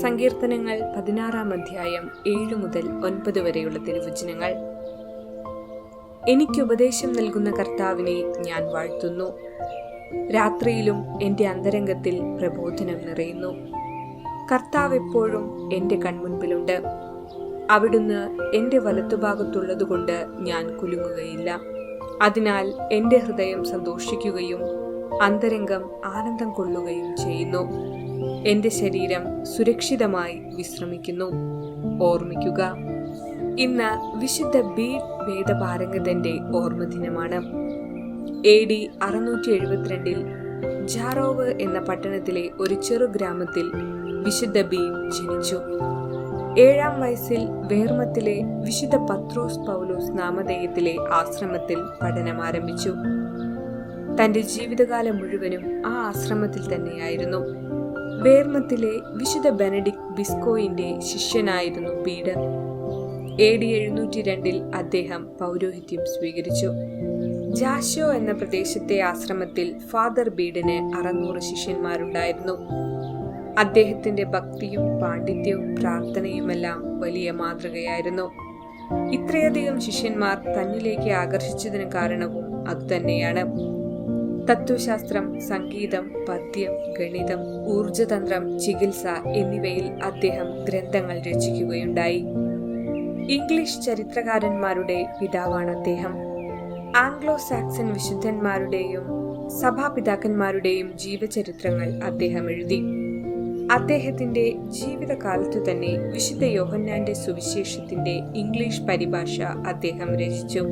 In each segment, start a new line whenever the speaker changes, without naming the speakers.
സങ്കീർത്തനങ്ങൾ പതിനാറാം അധ്യായം ഏഴ് മുതൽ ഒൻപത് വരെയുള്ള തിരുവചനങ്ങൾ. എനിക്ക് ഉപദേശം നൽകുന്ന കർത്താവിനെ ഞാൻ വാഴ്ത്തുന്നു. രാത്രിയിലും എന്റെ അന്തരംഗത്തിൽ പ്രബോധനം നിറയുന്നു. കർത്താവ് എപ്പോഴും എന്റെ കൺമുൻപിലുണ്ട്. അവിടുന്ന് എന്റെ വലത്തുഭാഗത്തുള്ളതുകൊണ്ട് ഞാൻ കുലുങ്ങുകയില്ല. അതിനാൽ എന്റെ ഹൃദയം സന്തോഷിക്കുകയും അന്തരംഗം ആനന്ദം കൊള്ളുകയും ചെയ്യുന്നു. എന്റെ ശരീരം സുരക്ഷിതമായി വിശ്രമിക്കുന്നു. ഓർമ്മിക്കുക ഇന്ന് വിശുദ്ധ ബീഡ് വേദപാരംഗതന്റെ ഓർമ്മദിനമാണ്. എ ഡി അറുന്നൂറ്റി എഴുപത്തിരണ്ടിൽ ജാറോവ് എന്ന പട്ടണത്തിലെ ഒരു ചെറു ഗ്രാമത്തിൽ വിശുദ്ധ ബീഡ് ജനിച്ചു. ഏഴാം വയസ്സിൽ വേർമത്തിലെ വിശുദ്ധ പത്രോസ് പൗലോസ് നാമധേയത്തിലെ ആശ്രമത്തിൽ പഠനം ആരംഭിച്ചു. തന്റെ ജീവിതകാലം മുഴുവനും ആ ആശ്രമത്തിൽ തന്നെയായിരുന്നു. വേർമത്തിലെ വിശുദ്ധ ബെനഡിക് ബിസ്കോയിന്റെ ശിഷ്യനായിരുന്നു പീഡർ. എ ഡി എഴുന്നൂറ്റി രണ്ടിൽ അദ്ദേഹം പൗരോഹിത്യം സ്വീകരിച്ചു. ജാഷോ എന്ന പ്രദേശത്തെ ആശ്രമത്തിൽ ഫാദർ ബീഡിന് അറുന്നൂറ് ശിഷ്യന്മാരുണ്ടായിരുന്നു. അദ്ദേഹത്തിന്റെ ഭക്തിയും പാണ്ഡിത്യവും പ്രാർത്ഥനയുമെല്ലാം വലിയ മാതൃകയായിരുന്നു. ഇത്രയധികം ശിഷ്യന്മാർ തന്നിലേക്ക് ആകർഷിച്ചതിന് കാരണവും അതുതന്നെയാണ്. തത്വശാസ്ത്രം സംഗീതം പദ്യം ഗണിതം ഊർജതന്ത്രം ചികിത്സ എന്നിവയിൽ അദ്ദേഹം ഗ്രന്ഥങ്ങൾ രചിക്കുകയുണ്ടായി. ഇംഗ്ലീഷ് ചരിത്രകാരന്മാരുടെ പിതാവാണ് അദ്ദേഹം. ആംഗ്ലോ സാക്സൺ വിശുദ്ധന്മാരുടെയും സഭാപിതാക്കന്മാരുടെയും ജീവചരിത്രങ്ങൾ അദ്ദേഹം എഴുതി. അദ്ദേഹത്തിന്റെ ജീവിതകാലത്തു തന്നെ വിശുദ്ധ യോഹന്നാന്റെ സുവിശേഷത്തിന്റെ ഇംഗ്ലീഷ് പരിഭാഷ അദ്ദേഹം രചിച്ചു.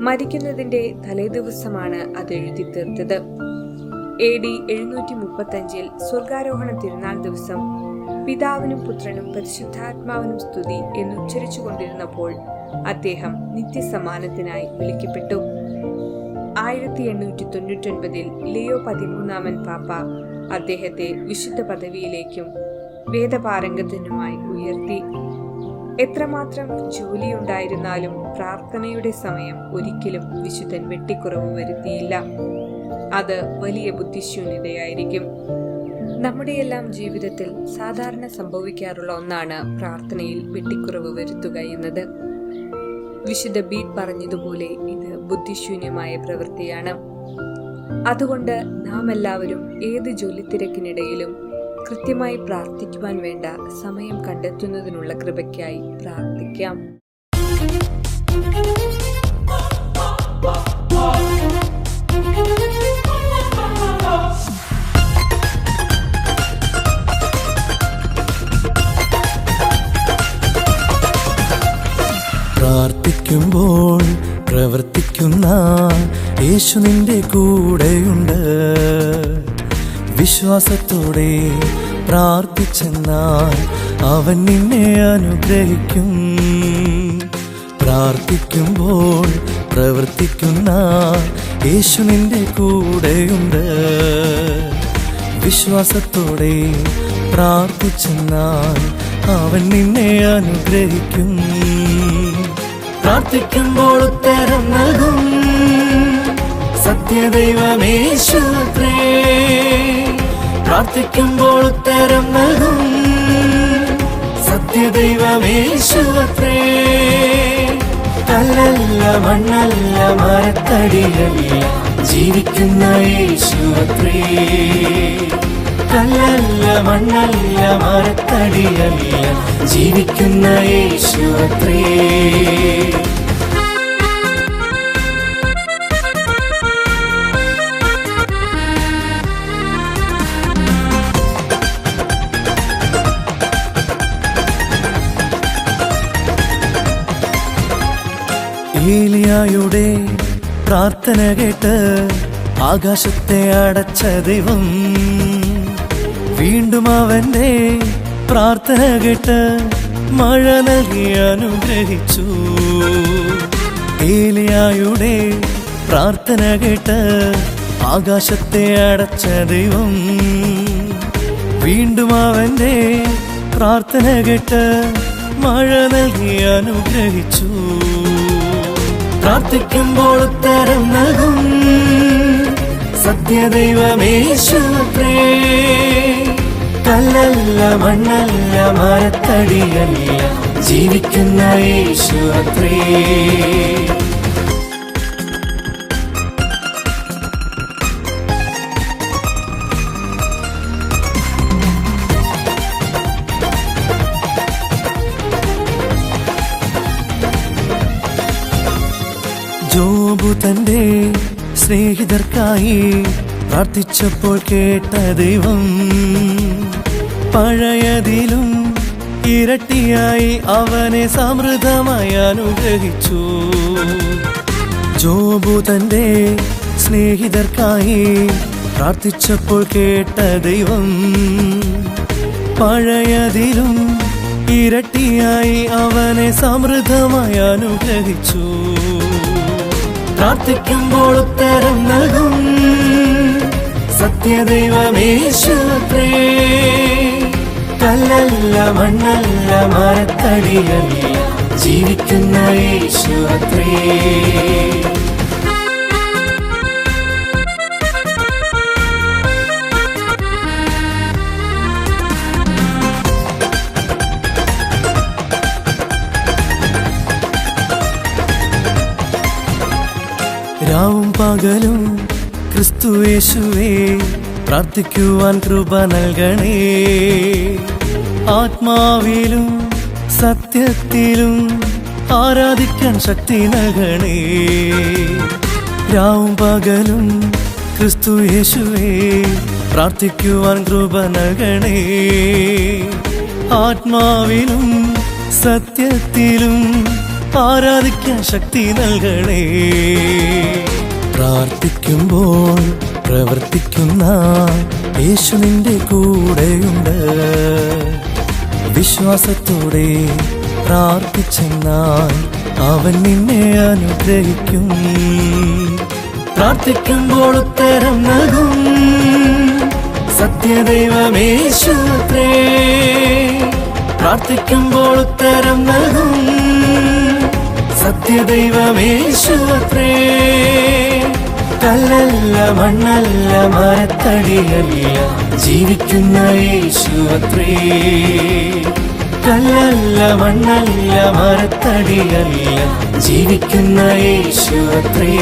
മരിക്കുന്നതിന്റെ തലേദിവസമാണ് അത് എഴുതി തീർത്തത്. എ ഡി എഴുന്നൂറ്റി മുപ്പത്തഞ്ചിൽ സ്വർഗാരോഹണ തിരുനാൾ ദിവസം പിതാവിനും പുത്രനും പരിശുദ്ധാത്മാവിനും സ്തുതി എന്നുച്ചരിച്ചു കൊണ്ടിരുന്നപ്പോൾ അദ്ദേഹം നിത്യസമാനത്തിനായി വിളിക്കപ്പെട്ടു. ആയിരത്തി എണ്ണൂറ്റി തൊണ്ണൂറ്റൊൻപതിൽ ലിയോ പതിമൂന്നാമൻ പാപ്പ അദ്ദേഹത്തെ വിശുദ്ധ പദവിയിലേക്കും വേദപാരംഗത്തിനുമായി ഉയർത്തി. എത്രമാത്രം ജോലിയുണ്ടായിരുന്നാലും പ്രാർത്ഥനയുടെ സമയം ഒരിക്കലും വിശുദ്ധൻ വെട്ടിക്കുറവ് വരുത്തിയില്ല. അത് വലിയ ബുദ്ധിശൂന്യതയായിരിക്കും. നമ്മുടെയെല്ലാം ജീവിതത്തിൽ സാധാരണ സംഭവിക്കാറുള്ള ഒന്നാണ് പ്രാർത്ഥനയിൽ വെട്ടിക്കുറവ് വരുത്തുക എന്നത്. വിശുദ്ധ ബീറ്റ് പറഞ്ഞതുപോലെ ഇത് ബുദ്ധിശൂന്യമായ പ്രവൃത്തിയാണ്. അതുകൊണ്ട് നാം എല്ലാവരും ഏത് ജോലിത്തിരക്കിനിടയിലും കൃത്യമായി പ്രാർത്ഥിക്കുവാൻ വേണ്ട സമയം കണ്ടെത്തുന്നതിനുള്ള കൃപയ്ക്കായി പ്രാർത്ഥിക്കാം.
പ്രാർത്ഥിക്കുമ്പോൾ പ്രവർത്തിക്കുന്ന യേശു നിന്റെ കൂടെയുണ്ട്. വിശ്വാസത്തോടെ പ്രാർത്ഥിച്ചെന്നാൽ അവൻ നിന്നെ അനുഗ്രഹിക്കും. പ്രാർത്ഥിക്കുമ്പോൾ പ്രവർത്തിക്കുന്ന യേശു നിന്റെ കൂടെയുണ്ട്. വിശ്വാസത്തോടെ പ്രാർത്ഥിച്ചെന്നാൽ അവൻ നിന്നെ അനുഗ്രഹിക്കും. പ്രാർത്ഥിക്കുമ്പോൾ ഉത്തരം നൽകും. സത്യദൈവമേശ്വത്രേ പ്രാർത്ഥിക്കുമ്പോൾ ഉത്തരം നൽകും. സത്യദൈവമേശുവത്രേ കല്ലല്ല മണ്ണല്ല മരത്തടിയല്ല ജീവിക്കുന്ന യേശുവത്രേ കല്ലല്ല മണ്ണല്ല മരത്തടിയല്ല ജീവിക്കുന്ന യേശുവത്രേ ഏലിയായുടെ പ്രാർത്ഥന കേട്ട് ആകാശത്തെ അടച്ച ദൈവം വീണ്ടും അവന്റെ പ്രാർത്ഥന കേട്ട് മഴ നൽകി അനുഗ്രഹിച്ചു. ഏലിയായുടെ പ്രാർത്ഥന കേട്ട് ആകാശത്തെ അടച്ച ദൈവം വീണ്ടും അവന്റെ പ്രാർത്ഥന കേട്ട് മഴ നൽകി അനുഗ്രഹിച്ചു. പ്രാർത്ഥിക്കുമ്പോൾ ഉത്തരം നൽകും. സത്യദൈവമേശ്വത്രേ കല്ലല്ല മണ്ണല്ല മരത്തടിയല്ല. ജീവിക്കുന്ന യേശു ജോബു തന്റെ സ്നേഹിതർക്കായി പ്രാർത്ഥിച്ചപ്പോൾ കേട്ട ദൈവം പഴയതിലും ഇരട്ടിയായി അവനെ സമൃദ്ധമായി അനുഗ്രഹിച്ചു. ജോബു തന്റെ സ്നേഹിതർക്കായി പ്രാർത്ഥിച്ചപ്പോൾ കേട്ട ദൈവം പഴയതിലും ഇരട്ടിയായി അവനെ സമൃദ്ധമായി അനുഗ്രഹിച്ചു. പ്രാർത്ഥിക്കുമ്പോൾ ഉത്തരം നൽകും. സത്യദൈവമേശ്വത്രേ കല്ലല്ല മണ്ണല്ല മരത്തടിയല്ല ജീവിക്കുന്ന യേശുവത്രേ പകലും ക്രിസ്തു യേശുവേ പ്രാർത്ഥിക്കുവാൻ കൃപ നൽകണേ. ആത്മാവിലും സത്യത്തിലും ആരാധിക്കാൻ ശക്തി നൽകണേ. രാവും പകലും ക്രിസ്തു യേശുവേ പ്രാർത്ഥിക്കുവാൻ കൃപ നൽകണേ. ആത്മാവിലും സത്യത്തിലും ആരാധിക്കാൻ ശക്തി നൽകണേ. പ്രാർത്ഥിക്കുമ്പോൾ പ്രവർത്തിക്കുന്ന യേശു നിന്റെ കൂടെയുണ്ട്. വിശ്വാസത്തോടെ പ്രാർത്ഥിച്ചെന്നാൽ അവൻ നിന്നെ അനുഗ്രഹിക്കും. പ്രാർത്ഥിക്കുമ്പോൾ ഉത്തരം നൽകും. സത്യദൈവമേശ്വത്രേ പ്രാർത്ഥിക്കുമ്പോൾ ഉത്തരം നൽകും. സത്യദൈവമേശ്വത്രേ കല്ലല്ല മണ്ണല്ല മരത്തടിയല്ല ജീവിക്കുന്ന യേശുവത്രേ കല്ലല്ല മണ്ണല്ല മരത്തടിയല്ല ജീവിക്കുന്ന യേശുവത്രേ